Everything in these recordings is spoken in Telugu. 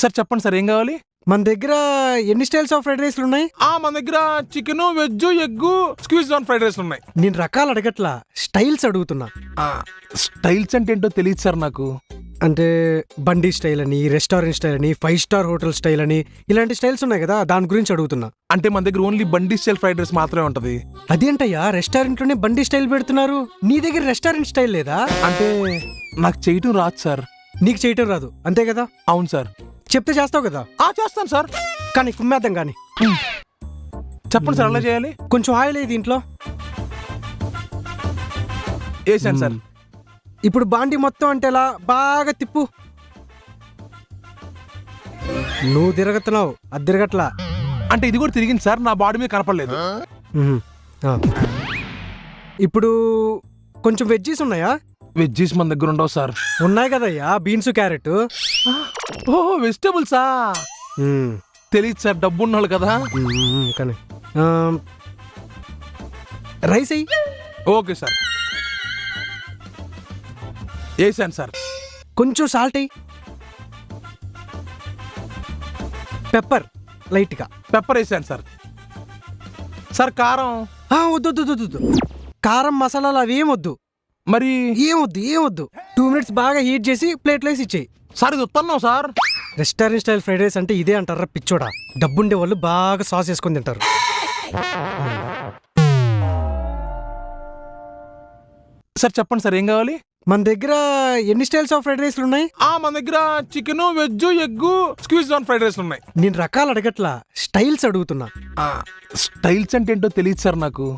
సార్ చెప్పండి సార్ ఏం కావాలి? మన దగ్గర ఎన్ని స్టైల్స్ ఆఫ్ ఫ్రైడ్ రైస్లు ఉన్నాయి? ఆ మన దగ్గర chicken veg egg schezwan fried rice ఉన్నాయి. నేను రకాలు అడగట్లా స్టైల్స్ అడుగుతున్నా. స్టైల్స్ అంటే ఏంటో తెలియదు సార్ నాకు. అంటే బండి స్టైల్ అని రెస్టారెంట్ స్టైల్ అని ఫైవ్ స్టార్ హోటల్ స్టైల్ అని ఇలాంటి స్టైల్స్ ఉన్నాయి కదా దాని గురించి అడుగుతున్నా. అంటే మన దగ్గర ఓన్లీ బండి స్టైల్ ఫ్రైడ్ రైస్ మాత్రమే ఉంటది. అదేంటయ్యా రెస్టారెంట్లోనే బండి స్టైల్ పెడుతున్నారు? నీ దగ్గర రెస్టారెంట్ స్టైల్ లేదా? అంటే నాకు చేయటం రాదు సార్. నీకు చేయటం రాదు అంతే కదా? అవును సార్. చెప్తే చేస్తావు కదా? ఆ చేస్తాను సార్. కానీ కుమ్మేద్దాం కానీ. చెప్పండి సార్ ఎలా చేయాలి? కొంచెం ఆయిల్ అయ్యి దీంట్లో. వేసాను సార్. ఇప్పుడు బాండి మొత్తం అంటే ఎలా? బాగా తిప్పు. నువ్వు తిరగతున్నావు అది తిరగట్లా. అంటే ఇది కూడా తిరిగింది సార్ నా బాడీ మీద కనపడలేదు. ఇప్పుడు కొంచెం వెజ్జీస్ ఉన్నాయా? వెజ్జీస్ మన దగ్గర ఉండవు సార్. ఉన్నాయి కదయ్యా బీన్స్ క్యారెట్. ఓ వెజిటేబుల్సా. తెలియదు సార్ డబ్బు ఉన్నాడు కదా కానీ రైస్ అయ్యి ఓకే సార్. వేసాను సార్. కొంచెం సాల్ట్ అయ్యి పెప్పర్ లైట్గా. పెప్పర్ వేసాను సార్. సార్ కారం. వద్దు వద్దు, వద్దు కారం మసాలాలు అవి ఏం వద్దు. మరి ఏం వద్దు ఏం వద్దు టూ మినిట్స్ బాగా హీట్ చేసి ప్లేట్లో వేసి ఇచ్చేయి సార్ ఇది వస్తున్నాం sir. Restaurant style fried rice అంటే ఇదే అంటారా పిచ్చోడా? డబ్బుండే వాళ్ళు బాగా సాస్ వేసుకొని తింటారు. సార్ చెప్పండి సార్ ఏం కావాలి? మన దగ్గర ఎన్ని స్టైల్స్ ఆఫ్ ఫ్రైడ్ రైస్లు ఉన్నాయి? ఆ మన దగ్గర chicken veg egg schezwan fried rice ఉన్నాయి. నేను రకాలు అడగట్లా స్టైల్స్ అడుగుతున్నా. స్టైల్స్ అంటే ఏంటో తెలియదు సార్ నాకు.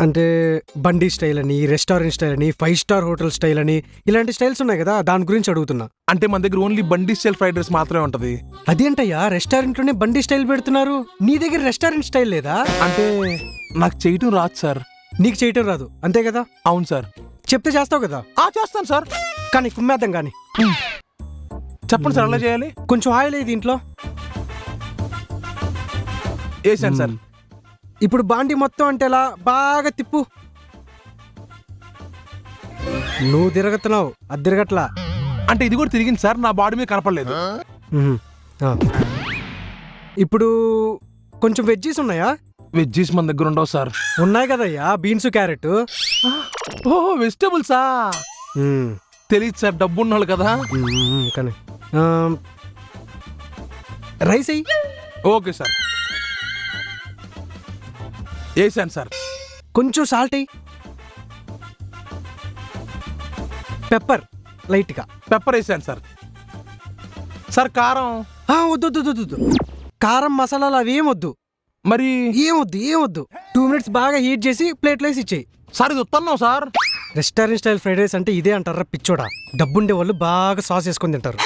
అంటే బండి స్టైల్ అని రెస్టారెంట్ స్టైల్ అని ఫైవ్ స్టార్ హోటల్ స్టైల్ అని ఇలాంటి స్టైల్స్ ఉన్నాయి కదా దాని గురించి అడుగుతున్నా. అంటే మన దగ్గర ఓన్లీ బండి స్టైల్ ఫ్రైడ్ రైస్ మాత్రమే ఉంటది. అదేంటయ్యా రెస్టారెంట్లోనే బండి స్టైల్ పెడుతున్నారు? నీ దగ్గర రెస్టారెంట్ స్టైల్ లేదా? అంటే నాకు చేయటం రాదు సార్. నీకు చేయటం రాదు. అంతే కదా? అవును సార్. చెప్తే చేస్తావు కదా? ఆ చేస్తాను సార్. కానీ కుమ్మేద్దాం కానీ. చెప్పండి సార్ ఎలా చేయాలి? కొంచెం ఆయిల్ దీంట్లో. వేసాను సార్. ఇప్పుడు బాండి మొత్తం అంటే ఎలా? బాగా తిప్పు. నువ్వు తిరగతున్నావు అది తిరగట్లా. అంటే ఇది కూడా తిరిగింది సార్ నా బాడీ మీద కనపడలేదు. ఆ. ఇప్పుడు కొంచెం వెజ్జీస్ ఉన్నాయా? వెజ్జీస్ మన దగ్గర ఉండవు సార్. ఉన్నాయి కదయ్యా బీన్స్ క్యారెట్. ఓ వెజిటేబుల్సా మ్మ్. తెలియదు సార్ డబ్బు ఉన్నాడు కదా. మ్మ్, కానీ ఆ, రైస్ అయ్యి ఓకే సార్. వేసాను సార్. కొంచెం సాల్ట్ అయ్యి పెప్పర్ లైట్గా పెప్పర్ వేసాను సార్. సార్ కారం? వద్దు వద్దు వద్దు, కారం మసాలాలు అవి ఏం వద్దు. మరి? ఏం వద్దు ఏం వద్దు. టూ మినిట్స్ బాగా హీట్ చేసి ప్లేట్లో వేసి ఇచ్చేయి. సార్ ఇది వస్తున్నాం sir. Restaurant style fried rice అంటే ఇదే అంటారా పిచ్చోడా? డబ్బుండే వాళ్ళు బాగా సాస్ వేసుకొని తింటారు.